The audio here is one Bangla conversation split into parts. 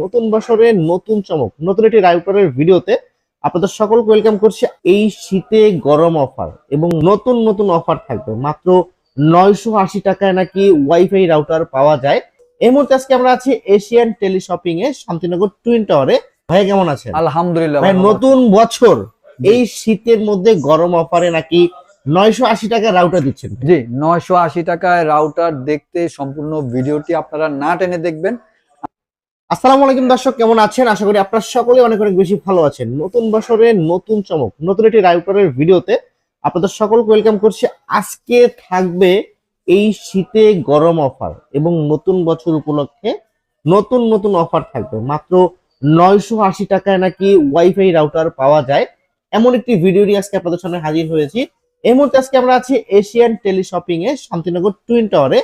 নতুন বছরের নতুন চমক নতুন একটি রাউটারের ভিডিওতে আপনাদের সকলকে ওয়েলকাম করছি এই শীতে গরম অফার এবং নতুন নতুন অফার থাকবে। মাত্র নয়শো আশি টাকায় নাকি ওয়াইফাই রাউটার পাওয়া যায়। এই মুহূর্তে আজকে আমরা আছি এশিয়ান টেলি শপিং এ শান্তিনগর টুইন টাওয়ারে ভাই কেমন আছেন? আলহামদুলিল্লাহ ভাই নতুন বছর এই শীতের মধ্যে গরম অফারে নাকি নয়শো আশি টাকা রাউটার দিচ্ছেন। জি নয়শো আশি টাকায় রাউটার দেখতে সম্পূর্ণ ভিডিওটি আপনারা না টেনে দেখবেন। আসসালামু আলাইকুম দর্শক, কেমন আছেন? আশা করি আপনারা সকলে অনেক অনেক বেশি ভালো আছেন। নতুন বছরের নতুন চমক, নতুন একটি রাউটারের ভিডিওতে আপনাদের সকলকে ওয়েলকাম করছি। আজকে থাকবে এই শীতে গরম অফার এবং নতুন বছর উপলক্ষে নতুন নতুন অফার থাকবে। মাত্র নয়শো আশি টাকায় নাকি ওয়াইফাই রাউটার পাওয়া যায়। এমন একটি ভিডিও নিয়ে আজকে আপনাদের সামনে হাজির হয়েছি। এই মুহূর্তে আজকে আমরা আছি এশিয়ান টেলি শপিং এ শান্তিনগর টুইন টাওয়ারে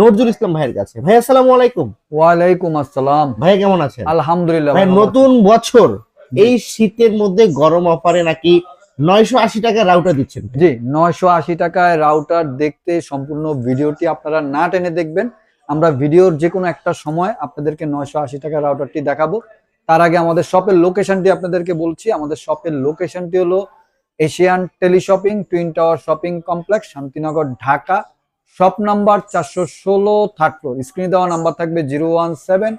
নজরুল ইসলাম ভাইয়ের কাছে। ভাই আসসালামু আলাইকুম। ওয়ালাইকুম আসসালাম। ভাই কেমন আছেন? আলহামদুলিল্লাহ ভাই নতুন বছর এই শীতের মধ্যে গরম অফারে নাকি নয়শো আশি টাকা রাউটার দিচ্ছেন জি নয়শো আশি টাকায় রাউটার দেখতে সম্পূর্ণ ভিডিওটি আপনারা না টেনে দেখবেন। আমরা ভিডিওর যে কোনো একটা সময় আপনাদেরকে নয়শো আশি টাকা রাউটারটি দেখাবো। তার আগে আমাদের শপের লোকেশনটি আপনাদেরকে বলছি। আমাদের শপের লোকেশনটি হলো Asian tele shopping twin tower shopping complex Shantinagar Dhaka. Shop number চারশো ষোলো থার্ড ফ্লোর। স্ক্রিনে দেওয়া নাম্বার থাকবে zero one seven,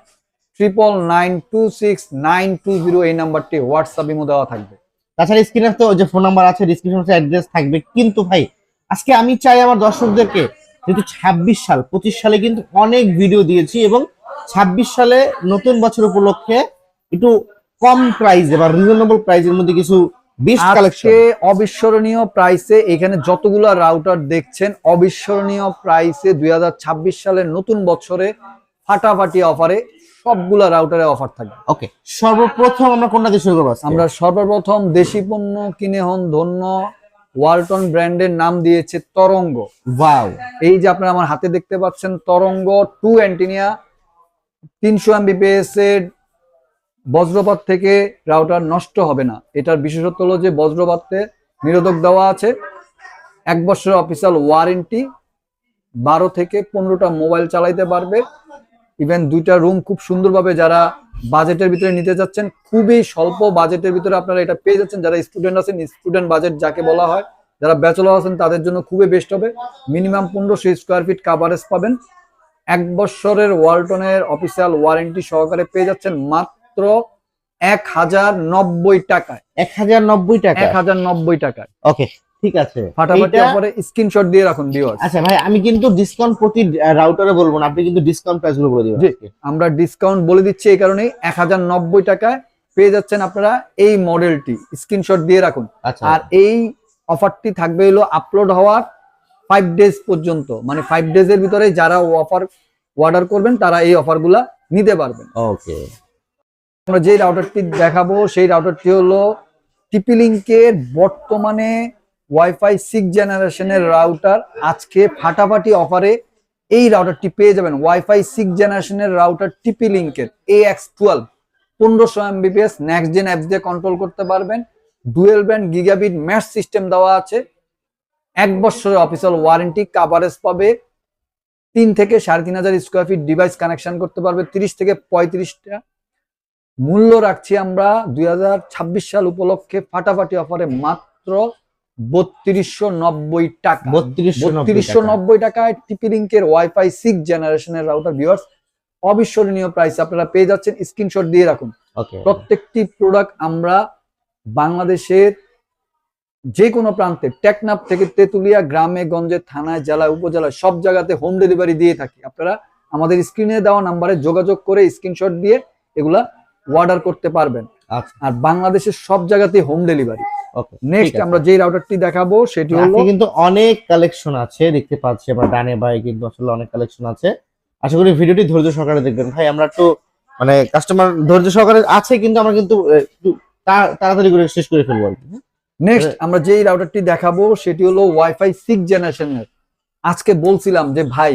triple nine two six, nine two zero, এই নাম্বারটি হোয়াটসঅ্যাপ ইমো দেওয়া থাকবে। তাছাড়া স্ক্রিনে তো যে ফোন নাম্বার আছে ডিসক্রিপশন অ্যাড্রেস থাকবে। কিন্তু ভাই, আজকে আমি চাই আমার দর্শকদেরকে, যেহেতু ছাব্বিশ সাল, পঁচিশ সালে কিন্তু অনেক ভিডিও দিয়েছি এবং ছাব্বিশ সালে নতুন বছর উপলক্ষে একটু কম প্রাইসে বা রিজনেবল প্রাইসের মধ্যে কিছু আজকে অবিস্মরণীয় প্রাইসে এখানে যতগুলো রাউটার দেখছেন অবিস্মরণীয় প্রাইসে দু হাজার ছাব্বিশ সালের নতুন বছরে ফাটাফাটি অফারে সবগুলা রাউটারে অফার থাকবে। ওকে সর্বপ্রথম আমরা কোনটা দিয়ে শুরু করব আমরা সর্বপ্রথম দেশি পণ্য কিনে হন ধন্য ওয়ালটন ব্র্যান্ডের নাম দিয়েছে তরঙ্গ। ওয়াও এই যে আপনারা আমার হাতে দেখতে পাচ্ছেন তরঙ্গ টু অ্যান্টিনিয়া তিনশো এমবিপিএস এর বজ্রপাত থেকে রাউটার নষ্ট হবে না। এটার বিশেষত্ব হলো যে বজ্রপাতে নিরোধক দেওয়া আছে। এক বছরের অফিসিয়াল ওয়ারেন্টি বারো থেকে পনেরোটা মোবাইল চালাইতে পারবে। ইভেন দুইটা রুম খুব সুন্দরভাবে যারা বাজেটের ভিতরে নিতে যাচ্ছেন, খুবই স্বল্প বাজেটের ভিতরে আপনারা এটা পেয়ে যাচ্ছেন। যারা স্টুডেন্ট আছেন স্টুডেন্ট বাজেট যাকে বলা হয়, যারা ব্যাচেলর আছেন, তাদের জন্য খুবই বেস্ট হবে। মিনিমাম পনেরোশো স্কোয়ার ফিট কাভারেজ পাবেন। এক বছরের ওয়ালটনের অফিসিয়াল ওয়ারেন্টি সহকারে পেয়ে যাচ্ছেন মাত্র এক হাজার নব্বই টাকায়। এক হাজার নব্বই টাকা? এক হাজার নব্বই টাকায়। ওকে ঠিক আছে। ফাটাফাটি অফারে স্ক্রিনশট দিয়ে রাখুন ভিউয়ার্স আচ্ছা ভাই আমি কিন্তু ডিসকাউন্ট প্রতি রাউটারে বলব না আপনি কিন্তু ডিসকাউন্ট প্রাইসগুলো বলে দিবেন। আমরা ডিসকাউন্ট বলে দিচ্ছি এই হাজার নব্বই টাকায় পেয়ে যাচ্ছেন আপনারা এই মডেলটি স্ক্রিনশট দিয়ে রাখুন। আচ্ছা। আর এই অফারটি থাকবে হলো আপলোড হওয়ার ফাইভ ডেজ পর্যন্ত। মানে ফাইভ ডেজ এর ভিতরে যারা অফার অর্ডার করবেন তারা এই অফারগুলা নিতে পারবেন। ওকে আমরা যে রাউটারটি দেখাবো, সেই রাউটারটি হলো টিপি লিঙ্কের বর্তমানে ওয়াইফাই সিক্স জেনারেশনের রাউটার আজকে ফাটাফাটি অফারে এই রাউটারটি পেয়ে যাবেন ওয়াইফাই সিক্স জেনারেশনের রাউটার টিপি লিঙ্কের এ এক্স টুয়েলভ পনেরোশো এমবিপিএস নেক্সট জেন অ্যাপস দিয়ে কন্ট্রোল করতে পারবেন। Dual band gigabit mesh system দেওয়া আছে। এক বছরের অফিসিয়াল ওয়ারেন্টি কাভারেজ পাবে। তিন থেকে সাড়ে তিন হাজার স্কোয়ার ফিট ডিভাইস কানেকশন করতে পারবে। তিরিশ থেকে পঁয়ত্রিশটা মূল্য রাখছি আমরা দুই হাজার ছাব্বিশ সাল উপলক্ষে ফাটাফাটি অফারে মাত্র বত্রিশশো নব্বই টাকা। বত্রিশশো নব্বই টাকায় টিপি লিঙ্কের ওয়াইফাই সিক্স জেনারেশনের রাউটার ভিউয়ার্স অবিস্মরণীয় প্রাইস আপনারা পেয়ে যাচ্ছেন স্ক্রিনশট দিয়ে রাখুন। প্রত্যেকটি প্রোডাক্ট আমরা বাংলাদেশের যে কোনো প্রান্তে টেকনাফ থেকে তেতুলিয়া গ্রামে গঞ্জে থানায় জেলায় উপজেলায় সব জায়গাতে হোম ডেলিভারি দিয়ে থাকি। আপনারা আমাদের স্ক্রিনে দেওয়া নাম্বারে যোগাযোগ করে স্ক্রিনশট দিয়ে এগুলা অর্ডার করতে পারবেন। আচ্ছা। আর বাংলাদেশের সব জায়গাতে হোম ডেলিভারি ওকে নেক্সট আমরা যে রাউটারটি দেখাবো সেটি হলো কিন্তু অনেক কালেকশন আছে দেখতে পাচ্ছি আমরা ডানে বাই কিন্তু আসলে অনেক কালেকশন আছে। আশা করি ভিডিওটি ধৈর্য সহকারে দেখবেন। ভাই আমরা একটু মানে কাস্টমার ধৈর্য সহকারে আছে কিন্তু আমরা কিন্তু তাড়াতাড়ি করে শেষ করে ফেলব আর কি হ্যাঁ? নেক্সট আমরা যেই রাউটারটি দেখাবো সেটি হলো ওয়াইফাই সিক্স জেনারেশনের আজকে বলছিলাম যে ভাই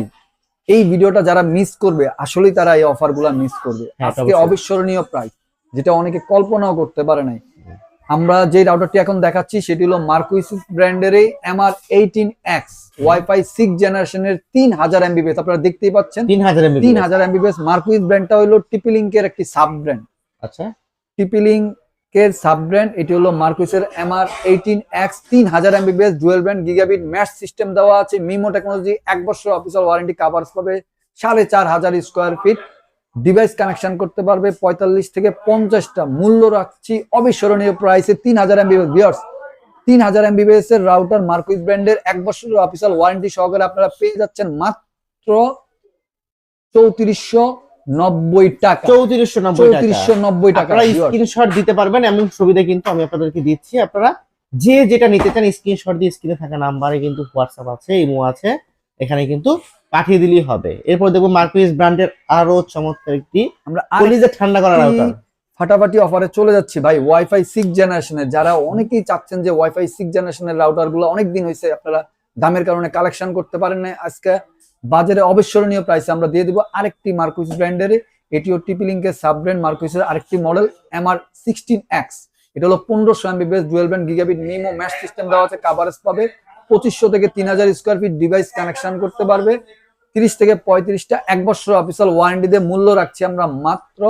এই ভিডিওটা যারা মিস করবে আসলেই তারা এই অফারগুলা মিস করবে। হ্যাঁ, আজকে অবিস্মরণীয় প্রাইস যেটা অনেকে কল্পনাও করতে পারে নাই। আমরা যে রাউটারটি এখন দেখাচ্ছি সেটি হলো মার্কুইসিস ব্র্যান্ডের MR eighteen X wifi six জেনারেশনের তিন হাজার এমবিপিএস আপনারা দেখতেই পাচ্ছেন। তিন হাজার তিন হাজার এমবিপিএস মার্কুইস ব্র্যান্ডটা হলো টিপিলিঙ্কের একটি সাব ব্র্যান্ড আচ্ছা টিপিলিঙ্কের সাব ব্র্যান্ড এটি হলো মার্কুইসের এমআর এইটিন এক্স, তিন হাজার Mbps, dual brand, gigabit mesh system দেওয়া আছে, মিমো টেকনোলজি, এক বছর অফিসিয়াল ওয়ারেন্টি কাভার্স পাবে, সাড়ে চার হাজার স্কোয়ার ফিট ডিভাইস কানেকশন করতে পারবে, পঁয়তাল্লিশ থেকে পঞ্চাশটা মূল্য রাখছি, অবিস্মরণীয় প্রাইসে তিন হাজার এমবিপিএস বিয়ার্স তিন হাজার এমবিপিএস এর রাউটার মার্কুইস ব্র্যান্ডের এক বছরের অফিসিয়াল ওয়ারেন্টি সহকারে আপনারা পেয়ে যাচ্ছেন মাত্র চৌত্রিশশো নব্বই টাকা। চৌত্রিশশো নব্বই চৌত্রিশশো নব্বই টাকা স্ক্রিনশট দিতে পারবেন এমন সুবিধা কিন্তু আমি আপনাদেরকে দিচ্ছি। আপনারা যে যেটা নিতে চান স্ক্রিনশট দিয়ে স্ক্রিনে থাকা নাম্বারে কিন্তু হোয়াটসঅ্যাপ আছে ইমো আছে এখানে কিন্তু পাঠিয়ে দিলেই হবে। এরপর দেখব মার্কুইস ব্র্যান্ডের আরও চমৎকার একটি আমরা কলিজে ঠান্ডা করা একটি ফাটাফাটি অফারে চলে যাচ্ছি। ভাই ওয়াইফাই সিক্স জেনারেশনের যারা অনেকেই চাচ্ছেন যে ওয়াইফাই সিক্স জেনারেশনের রাউটারগুলো অনেক দিন হয়েছে আপনারা দামের কারণে কালেকশন করতে পারেন না আজকে বাজারে অবিস্মরণীয় প্রাইসে আমরা দিয়ে দিব আরেকটি মার্কুইস ব্র্যান্ডের এটিও টিপি লিঙ্কের সাব ব্র্যান্ড মার্কুইসের আরেকটি মডেল এমআর সিক্সটিন এক্স এটা হলো পনেরোশো Mbps dual band gigabit MIMO mesh system দেওয়া আছে কাভারেজ পাবে। পঁচিশশো থেকে তিন হাজার স্কোয়ার ফিট ডিভাইস কানেকশন করতে পারবে। তিরিশ থেকে পঁয়ত্রিশটা এক বছর অফিসিয়াল ওয়ারেন্টি দিয়ে মূল্য রাখছি আমরা মাত্র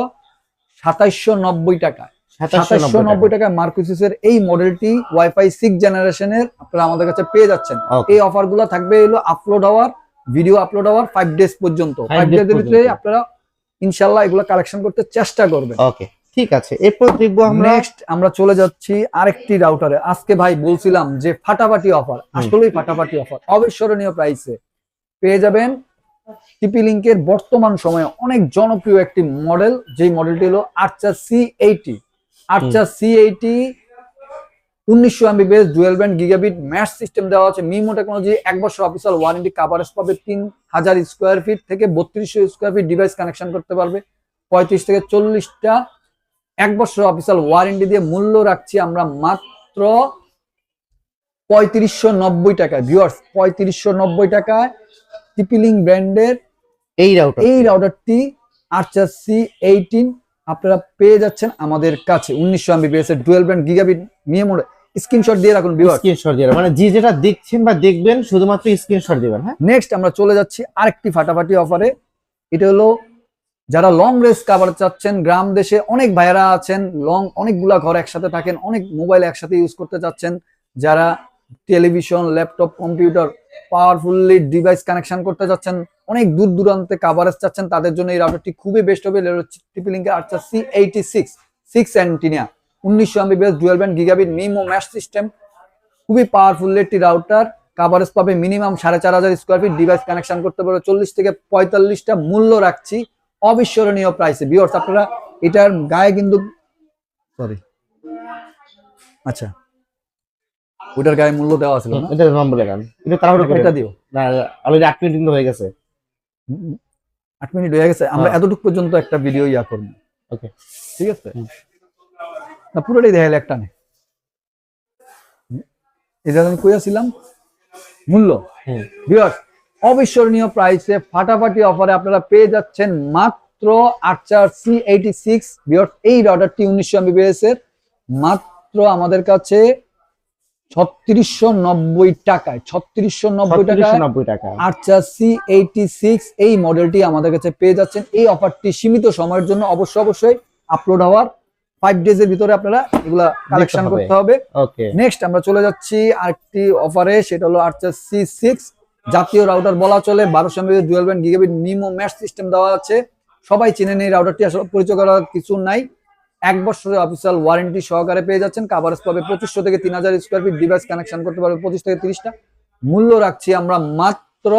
সাতাইশশো নব্বই টাকা। সাতাইশশো নব্বই টাকায় মার্কুসিসের এই মডেলটি ওয়াইফাই সিক্স জেনারেশনের আপনারা আমাদের কাছে পেয়ে যাচ্ছেন। এই অফারগুলো থাকবে হলো আপলোড হওয়ার ভিডিও আপলোড হওয়ার ফাইভ ডেজ পর্যন্ত। ফাইভ ভিতরে আপনারা ইনশাল্লাহ এগুলো কালেকশন করতে চেষ্টা করবেন। ওকে ঠিক আছে। এরপর দেখব আমরা নেক্সট আমরা চলে যাচ্ছি আরেকটি রাউটারে আজকে ভাই বলছিলাম যে ফাটাফাটি অফার আসলেই ফাটাফাটি অফার অবিস্মরণীয় প্রাইসে পেয়ে যাবেন টিপি লিঙ্কের বর্তমান সময়ে অনেক জনপ্রিয় একটি মডেল যেই মডেলটি হলো আর্চার সি এইটি আর্চার সি এইটি উনিশশো Mbps dual band gigabit mesh system দেওয়া আছে। মিমো টেকনোলজি এক বছর অফিসিয়াল ওয়ারেন্টি কাভারেজ পাবে তিন হাজার স্কোয়ার ফিট থেকে বত্রিশশো স্কোয়ার ফিট ডিভাইস কানেকশন করতে পারবে। পঁয়ত্রিশ থেকে চল্লিশটা এক বছর অফিসিয়াল ওয়ারেন্টি দিয়ে মূল্য রাখছি আমরা মাত্র পঁয়ত্রিশশো নব্বই টাকায়। ভিউয়ার্স পঁয়ত্রিশশো নব্বই টাকায় টিপিলিং ব্র্যান্ডের এই রাউটার এই রাউটারটি আর্চার সি এইটিন আপনারা পেয়ে যাচ্ছেন আমাদের কাছে উনিশশো এমবিপিএস এর ডুয়েল ব্র্যান্ড গিগাবিট নিয়ে মোড়ে স্ক্রিনশট দিয়ে রাখুন ভিউয়ার্স স্ক্রিনশট দিয়ে মানে যে যেটা দেখছেন বা দেখবেন শুধুমাত্র স্ক্রিনশট দিবেন হ্যাঁ? নেক্সট আমরা চলে যাচ্ছি আরেকটি ফাটাফাটি অফারে এটা হলো যারা লং রেস কাভার চাচ্ছেন গ্রাম দেশে অনেক ভাইরা আছেন লং অনেকগুলা ঘর একসাথে থাকেন অনেক মোবাইল একসাথে ইউজ করতে চাচ্ছেন। যারা television laptop computer powerfully device connection করতে চাচ্ছেন অনেক দূর দূরান্তে কাভারেজ চাচ্ছেন তাদের জন্য এই রাউটারটি খুবই বেস্ট হবে। ট্রিপলিঙ্কের Archer C eighty six six antenna উনিশশো Mbps dual band gigabit MIMO mesh system খুবই পাওয়ারফুল একটি রাউটার কাভারেজ পাবে মিনিমাম সাড়ে চার হাজার স্কোয়ার ফিট ডিভাইস কানেকশন করতে পারবে চল্লিশ থেকে পঁয়তাল্লিশটা মূল্য রাখছি। অবিস্মরণীয় প্রাইসে বিয়ার্স আপনারা এটার গায়ে কিন্তু সরি আচ্ছা। ওটার গায়ে মূল্য দেওয়া ছিল না? এটা নম্বর লাগান এটা তাড়াহুড়ো করে। এটা দিও। না অলরেডি আট মিনিট কিন্তু হয়ে গেছে। আট মিনিট হয়ে গেছে আমরা হ্যাঁ। এতটুকু পর্যন্ত একটা ভিডিও ইয়া করব। Okay. ঠিক আছে? না পুরোটাই দেখাইলে একটা নেই এটা আমি কইয়াছিলাম মূল্য। হুম। অবিস্মরণীয় প্রাইসে ফাটাফাটি অফারে আপনারা পেয়ে যাচ্ছেন মাত্র Archer C eighty six viewers এই রাউটারটি উনিশশো এমবিবিএস এর মাত্র আমাদের কাছে ছত্রিশশো নব্বই টাকায় ছত্রিশশো নব্বই টাকায় নব্বই টাকা আর্চার সি এইটি সিক্স এই মডেলটি আমাদের কাছে পেয়ে যাচ্ছেন। এই অফারটি সীমিত সময়ের জন্য অবশ্যই অবশ্যই আপলোড হওয়ার ফাইভ ডেজ এর ভিতরে আপনারা এগুলা কালেকশন করতে হবে। নেক্সট আমরা চলে যাচ্ছি আরেকটি অফারে সেটা হলো আর্চার সি সিক্স জাতীয় রাউটার বলা চলে বারোশো MB band gigabit MIMO mesh system দেওয়া আছে। সবাই চিনেন এই রাউটারটি আসলে পরিচয় করার কিছু নাই। এক বছরের অফিসিয়াল ওয়ারেন্টি সহকারে পেয়ে যাচ্ছেন। কাভারেজ পাবে পঁচিশশো থেকে তিন হাজার স্কোয়ার ফিট ডিভাইস কানেকশন করতে পারবে পঁচিশ থেকে তিরিশটা। মূল্য রাখছি আমরা মাত্র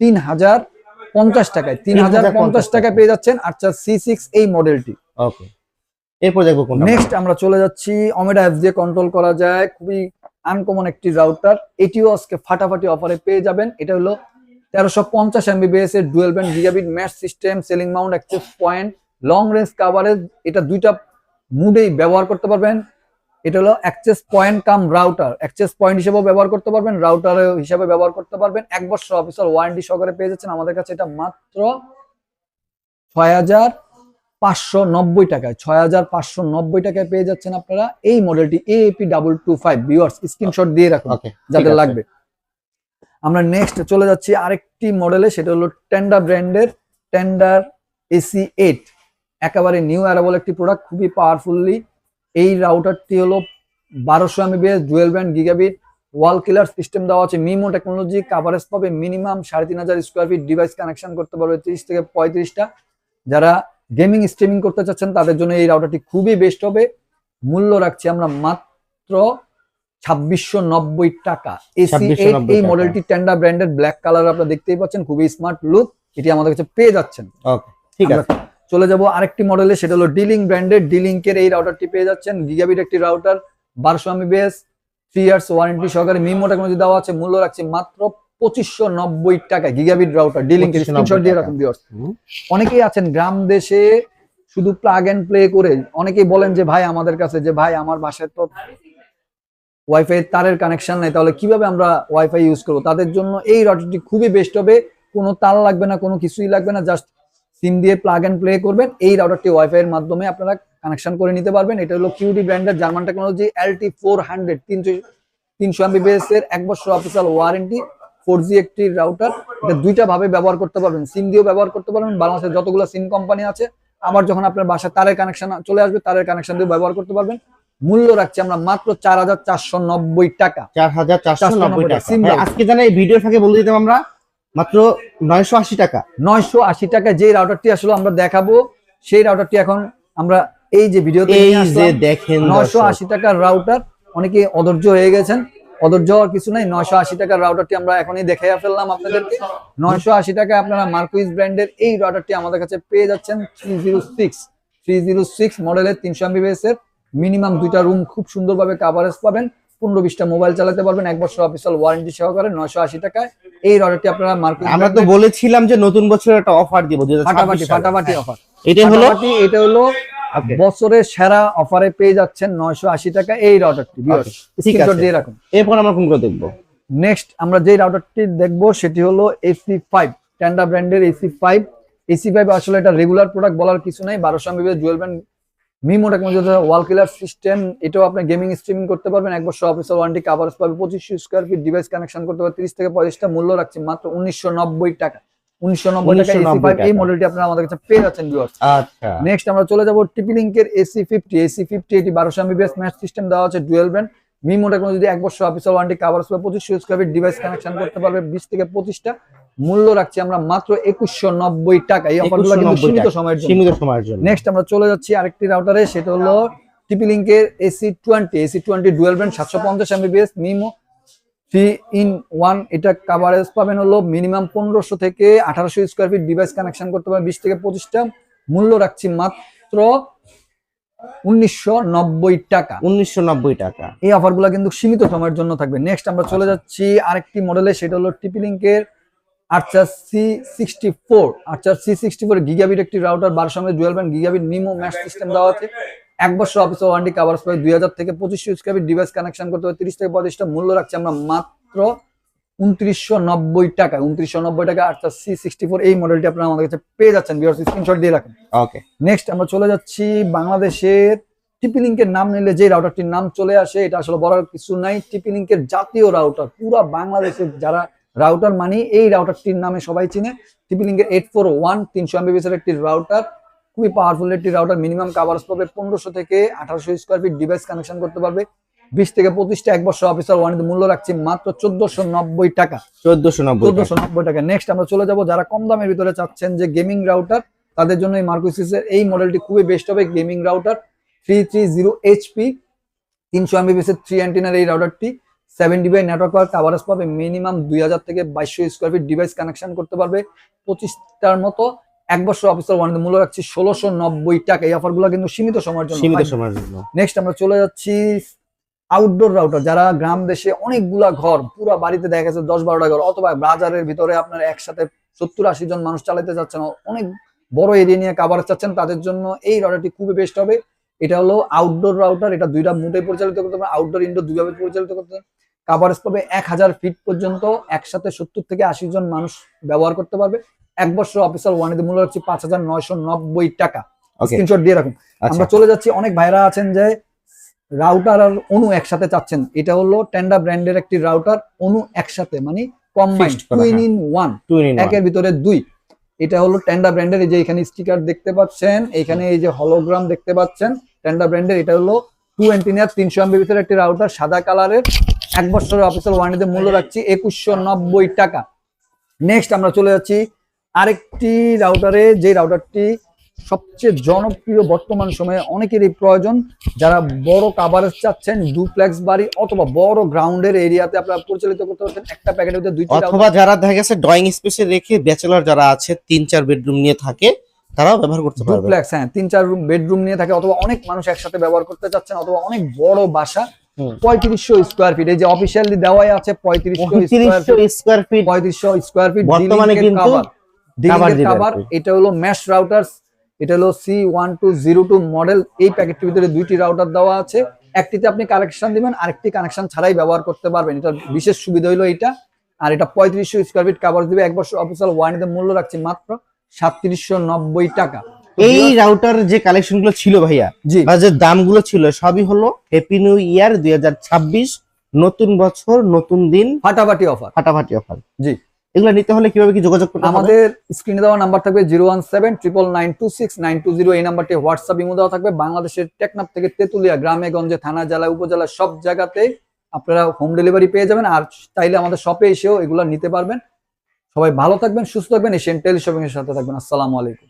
তিন হাজার পঞ্চাশ টাকায়। তিন হাজার পঞ্চাশ টাকায় পেয়ে যাচ্ছেন আচ্ছা সি সিক্স এই মডেলটি ওকে এরপর দেখব নেক্সট আমরা চলে যাচ্ছি। অমেডা অ্যাপস দিয়ে কন্ট্রোল করা যায়। খুবই আনকমন একটি রাউটার এটিও আজকে ফাটাফাটি অফারে পেয়ে যাবেন। এটা হলো তেরোশো পঞ্চাশ এমবিবিএস এর dual band gigabit mesh system ceiling mount access point long range coverage এটা দুইটা মুডেই ব্যবহার করতে পারবেন। এটা হলো access point come router access point হিসেবেও ব্যবহার করতে পারবেন রাউটার হিসেবে ব্যবহার করতে পারবেন। এক বছর অফিসিয়াল ওয়ারেন্টি সহকারে পেয়ে যাচ্ছেন। আমাদের কাছে এটা মাত্র ছয় হাজার পাঁচশো নব্বই টাকায়। ছয় হাজার পাঁচশো নব্বই টাকায় পেয়ে যাচ্ছেন আপনারা। এই মডেলটি AP double two five viewers screenshot দিয়ে রাখুন যাদের লাগবে। আমরা নেক্সট চলে যাচ্ছি আরেকটি মডেলে সেটা হলো টেন্ডার ব্র্যান্ডের টেন্ডার এসি এইট একেবারে নিউ অ্যারাবল একটি প্রোডাক্ট খুবই পাওয়ারফুললি এই রাউটারটি হলো বারোশো Mbps dual brand gigabit wall killer system দেওয়া আছে। মিমো টেকনোলজি কাভারেজ পাবে মিনিমাম সাড়ে তিন হাজার স্কোয়ার ফিট ডিভাইস কানেকশন করতে পারবে তিরিশ থেকে পঁয়ত্রিশটা। যারা গেমিং স্ট্রিমিং করতে চাচ্ছেন তাদের জন্য এই রাউটারটি খুবই বেস্ট হবে। মূল্য রাখছি আমরা মাত্র ছাব্বিশশো নব্বই টাকা। এসি এই। মডেলটি টেন্ডা ব্র্যান্ডের ব্ল্যাক কালার আপনারা দেখতেই পাচ্ছেন। খুবই স্মার্ট লুক এটি আমাদের কাছে পেয়ে যাচ্ছেন। ওকে ঠিক আছে। চলে যাব আরেকটি মডেলে সেটা হলো ডিলিং ব্র্যান্ডের ডিলিংকের এই রাউটারটি পেয়ে যাচ্ছেন। গিগাবিট একটি রাউটার বারোশো এমবিএস থ্রি ইয়ার্স ওয়ারেন্টি সহকারে। মিমো টেকনোলজি দেওয়া আছে মূল্য রাখছে মাত্র পঁচিশশো নব্বই টাকা গিগাবিট রাউটার ডিলিং 2590 স্ক্রিনশট দিয়ে রাখুন। হুম। অনেকেই আছেন গ্রাম দেশে শুধু প্লাগ এন্ড প্লে করে। অনেকেই বলেন যে ভাই আমাদের কাছে যে ভাই আমার বাসায় তো ওয়াইফাই তারের কানেকশন নাই। তাহলে কীভাবে আমরা ওয়াইফাই ইউজ করব? তাদের জন্য এই রাউটারটি খুবই বেস্ট হবে। কোনো তার লাগবে না কোনো কিছুই লাগবে না। জাস্ট সিম দিয়ে প্লাগ এন্ড প্লে করবেন এই রাউটারটি ওয়াইফাই এর মাধ্যমে আপনারা কানেকশন করে নিতে পারবেন। এটা হলো কিউডি ব্র্যান্ডের German technology LT four hundred তিনশো তিনশো এমবিবিএস এর এক বছর অফিসিয়াল ওয়ারেন্টি ফোর জি একটি রাউটার এটা দুইটা ভাবে ব্যবহার করতে পারবেন। সিম দিয়েও ব্যবহার করতে পারবেন। বাংলাদেশের যতগুলো সিম কোম্পানি আছে আবার যখন আপনার বাসায় তারের কানেকশন চলে আসবে তারের কানেকশন দিয়ে ব্যবহার করতে পারবেন। মূল্য রাখছি আমরা মাত্র চার হাজার চারশো নব্বই টাকা। চার হাজার চারশো নব্বই টাকা। ভাই, আজকে জানা এই ভিডিও ফাঁকে বলে দিতাম আমরা মাত্র নয়শো আশি টাকা। নয়শো আশি টাকা যে রাউটারটি আসলে আমরা দেখাবো সেই রাউটারটি এখন আমরা এই যে ভিডিওতে আসলাম, দেখেন নয়শো আশি টাকার রাউটার অনেকে অধৈর্য হয়ে গেছেন। অধৈর্য হওয়ার কিছু নাই নয়শো আশি টাকার রাউটারটি আমরা এখনই দেখে ফেললাম আপনাদেরকে। নয়শো আশি টাকায় আপনারা মার্কুইজ ব্র্যান্ডের এই রাউটারটি আমাদের কাছে পেয়ে যাচ্ছেন three zero six three zero six মডেলের তিনশো এমবিবিএস এর মিনিমাম দুইটা রুম খুব সুন্দরভাবে কাভারেজ পাবেন। পনেরো বিশটা মোবাইল চালাতে পারবেন। এক বছর অফিসিয়াল ওয়ারেন্টি সহকারে নয়শো আশি টাকায়। এই রাউটারটি আপনারা মার্কুইজ আমরা তো বলেছিলাম যে নতুন বছর একটা অফার দিব ফাটাফাটি ফাটাফাটি অফার এটা হলো? এটা হলো বছরের সেরা অফারে পেয়ে যাচ্ছেন নয়শো আশি টাকা এই রাউটারটি স্ক্রিনশট। দিয়ে রাখুন। এরপর আমরা কোনগুলো দেখব? নেক্সট আমরা যে রাউটারটি দেখব সেটি হলো এসি ফাইভ ট্যান্ডা ব্র্যান্ডের এসি ফাইভ এসি ফাইভ আসলে এটা রেগুলার প্রোডাক্ট বলার কিছু নাই বারোশো Mbps dual brand MIMO technology wall killer system এটাও আপনি গেমিং স্ট্রিমিং করতে পারবেন। এক বছর অফিসিয়াল ওয়ারেন্টি কাভারেজ পাবে। পঁচিশশো স্কোয়ার ফিট ডিভাইস কানেকশন করতে পারবে তিরিশ থেকে পঁয়ত্রিশটা মূল্য রাখছি মাত্র উনিশশো নব্বই টাকা উনিশশো নব্বই টাকা এসি 1990 ফাইভ এই মডেলটি আপনারা আমাদের কাছে পেয়ে যাচ্ছেন ভিউয়ার্স আচ্ছা। নেক্সট আমরা চলে যাব এসি ফিফটি এসি ফিফটি এটি বারোশো এমবিবিএস ম্যাচ সিস্টেম দেওয়া আছে ডুয়েল ব্র্যান্ড মিমো টেকনোলজি এক বছর অফিসিয়াল ওয়ারেন্টি কাভার পাবে। পঁচিশশো স্কোয়ার ডিভাইস কানেকশন করতে পারবে। বিশ থেকে পঁচিশটা মূল্য রাখছি আমরা মাত্র একুশশো নব্বই টাকা। এই অফারগুলো কিন্তু সীমিত সময়ের জন্য। সীমিত সময়ের জন্য। নেক্সট আমরা চলে যাচ্ছি আরেকটি রাউটারে সেটা হলো টিপি লিঙ্কের AC twenty AC twenty dual brand সাতশো পঞ্চাশ Mbps MIMO three in one এটা কাভারেজ পাবেন হলো মিনিমাম পনেরোশো থেকে আঠারোশো স্কোয়ার ফিট ডিভাইস কানেকশন করতে পারবেন বিশ থেকে পঁচিশটা। মূল্য রাখছি মাত্র উনিশশো নব্বই টাকা। উনিশশো নব্বই টাকা। এই অফারগুলো কিন্তু সীমিত সময়ের জন্য থাকবে। নেক্সট আমরা চলে যাচ্ছি আরেকটি মডেলে সেটা হলো টিপি লিঙ্কের Archer C sixty four Archer C sixty four gigabit একটি রাউটার বারোশো সঙ্গে dual band gigabit MIMO mesh system দেওয়া আছে। এক বছর অফিস ওয়ারেন্টি কাভার্স পাবে দুই হাজার থেকে পঁচিশশো স্কোয়ার ডিভাইস কানেকশন করতে হবে। তিরিশ থেকে পঁচিশটা মূল্য রাখছি আমরা মাত্র উনত্রিশশো নব্বই টাকা উনত্রিশশো নব্বই টাকা আর্চার সি সিক্সটি ফোর এই মডেলটি আপনারা আমাদের কাছে পেয়ে যাচ্ছেন। বিয়ার স্ক্রিনশট দিয়ে রাখেন। ওকে নেক্সট আমরা চলে যাচ্ছি বাংলাদেশের টিপি লিঙ্কের নাম নিলে যে রাউটারটির নাম চলে আসে এটা আসলে বলার কিছু নাই। টিপি লিঙ্কের জাতীয় রাউটার পুরো বাংলাদেশের যারা রাউটার মানি এই রাউটারটির নামে সবাই চিনে। টিপি লিঙ্কের এইট ফোর ওয়ান তিনশো এমবিবিএস এর একটি রাউটার খুবই পাওয়ারফুল একটি রাউটার মিনিমাম কাভারেজ পাবে পনেরোশো থেকে আঠারোশো স্কোয়ার ফিট ডিভাইস কানেকশন করতে পারবে। বিশ থেকে পঁচিশটা এক বছর অফিসার ওয়ারেন্টি মূল্য রাখছি মাত্র চোদ্দশো নব্বই টাকা। চোদ্দশো নব্বই চোদ্দশো নব্বই টাকা। নেক্সট আমরা চলে যাব যারা কম দামের ভিতরে চাচ্ছেন যে গেমিং রাউটার তাদের জন্য এই মার্কুসিসের এই মডেলটি খুবই বেস্ট হবে gaming router three three zero HP তিনশো এমবিবিএস এর থ্রি অ্যান্টিনার এই রাউটারটি seven dBi network power coverage পাবে মিনিমাম দুই হাজার থেকে বাইশশো স্কোয়ার ফিট ডিভাইস কানেকশন করতে পারবে। পঁচিশটার মতো এক বছর অফিসার ওয়ারেন্টি মূল্য রাখছি ষোলোশো নব্বই টাকা। এই অফারগুলো কিন্তু সীমিত সময়ের জন্য সীমিত সময়ের জন্য। নেক্সট আমরা চলে যাচ্ছি আউটডোর রাউটার যারা গ্রাম দেশে অনেকগুলা ঘর পুরো বাড়িতে দেখা গেছে দশ বারোটা ঘর অথবা বাজারের ভিতরে আপনার একসাথে সত্তর আশি জন মানুষ চালাতে চাচ্ছেন অনেক বড় এরিয়া নিয়ে কাভার চাচ্ছেন তাদের জন্য এই রাউটারটি খুবই বেস্ট হবে। এটা হলো আউটডোর রাউটার এটা দুইটা মুডে পরিচালিত করতে পারবেন আউটডোর ইনডোর দুইভাবে পরিচালিত করতে কাভারেজ পাবে এক হাজার ফিট পর্যন্ত একসাথে সত্তর থেকে আশি জন মানুষ ব্যবহার করতে পারবে। এক বছর অফিসার ওয়ানিতে মূল্য হচ্ছে পাঁচ হাজার নয়শো নব্বই টাকা। স্ক্রিনশট দিয়ে রাখুন। আচ্ছা। আমরা চলে যাচ্ছি অনেক ভাইরা আছেন যে রাউটার আর অনু একসাথে চাচ্ছেন। এটা হলো টেন্ডা ব্র্যান্ডের একটি রাউটার অনু একসাথে মানে কম্বাইন্ড টুইন। ইন ওয়ান একের ভিতরে দুই। এটা হলো টেন্ডা ব্র্যান্ডের এই যে এখানে স্টিকার দেখতে পাচ্ছেন এখানে এই যে হলোগ্রাম দেখতে পাচ্ছেন। টেন্ডা ব্র্যান্ডের এটা হলো টু এন্টিনিয়ার তিনশো এমবি ভিতরে একটি রাউটার সাদা কালারের এক বছরের অফিসিয়াল ওয়ারেন্টিতে মূল্য রাখছি একুশশো নব্বই টাকা। নেক্সট আমরা চলে যাচ্ছি আরেকটি রাউটারে যে রাউটারটি সবচেয়ে জনপ্রিয় বর্তমান সময়ে অনেকেরই প্রয়োজন। যারা বড় কাভারেজ চাচ্ছেন ডুপ্লেক্স বাড়ি অথবা বড় গ্রাউন্ডের এরিয়াতে আপনারা পরিচালিত করতে পারছেন, একটা প্যাকেটের ভিতরে router অথবা যারা দেখা গেছে ড্রয়িং স্পেসে রেখে ব্যাচেলর যারা আছে, তিন, চার বেডরুম নিয়ে থাকে তারাও ব্যবহার করতে পারবে। ডুপ্লেক্স হ্যাঁ তিন চার রুম বেডরুম নিয়ে থাকে অথবা অনেক মানুষ একসাথে ব্যবহার করতে চাচ্ছেন অথবা অনেক বড় বাসা। পঁয়ত্রিশশো স্কোয়ার ফিট এই যে অফিসিয়ালি দেওয়াই আছে পঁয়ত্রিশশো স্কোয়ার ফিট পঁয়ত্রিশশো স্কোয়ার ফিট বর্তমানে কিন্তু কাভার এটা হলো ম্যাশ রাউটার্স এটা হলো C one two zero two model এই প্যাকেটটির ভিতরে দুইটি রাউটার দেওয়া আছে। একটিতে আপনি কানেকশন দিবেন আরেকটি কানেকশন ছাড়াই ব্যবহার করতে পারবেন। এটার বিশেষ সুবিধা হলো এটা। আর এটা পঁয়ত্রিশশো স্কোয়ার ফিট কাভার দিবে। এক বছর অফিসিয়াল ওয়ারেন্টিতে মূল্য রাখছি মাত্র। সাতত্রিশশো নব্বই টাকা। এই রাউটার যে কালেকশনগুলো ছিল ভাইয়া জি। বা যে দামগুলো ছিল সবই হলো হ্যাপি নিউ ইয়ার দুই হাজার ছাব্বিশ নতুন বছর নতুন দিন ফাটাফাটি অফার ফাটাফাটি অফার জি। এগুলো নিতে হলে কীভাবে কি যোগাযোগ করতে আমাদের স্ক্রিনে দেওয়া নাম্বার থাকবে zero one seven triple nine two six nine two zero. এই নাম্বারটি হোয়াটসঅ্যাপ ইমো দেওয়া থাকবে। বাংলাদেশের টেকনাফ থেকে তেতুলিয়া গ্রামে গঞ্জে থানা জেলা উপজেলা সব জায়গাতে আপনারা হোম ডেলিভারি পেয়ে যাবেন। আর চাইলে আমাদের শপে এসেও এগুলো নিতে পারবেন। সবাই ভালো থাকবেন সুস্থ থাকবেন এশিয়ান টেলিশপিং এর সাথে থাকবেন। আসসালামু আলাইকুম।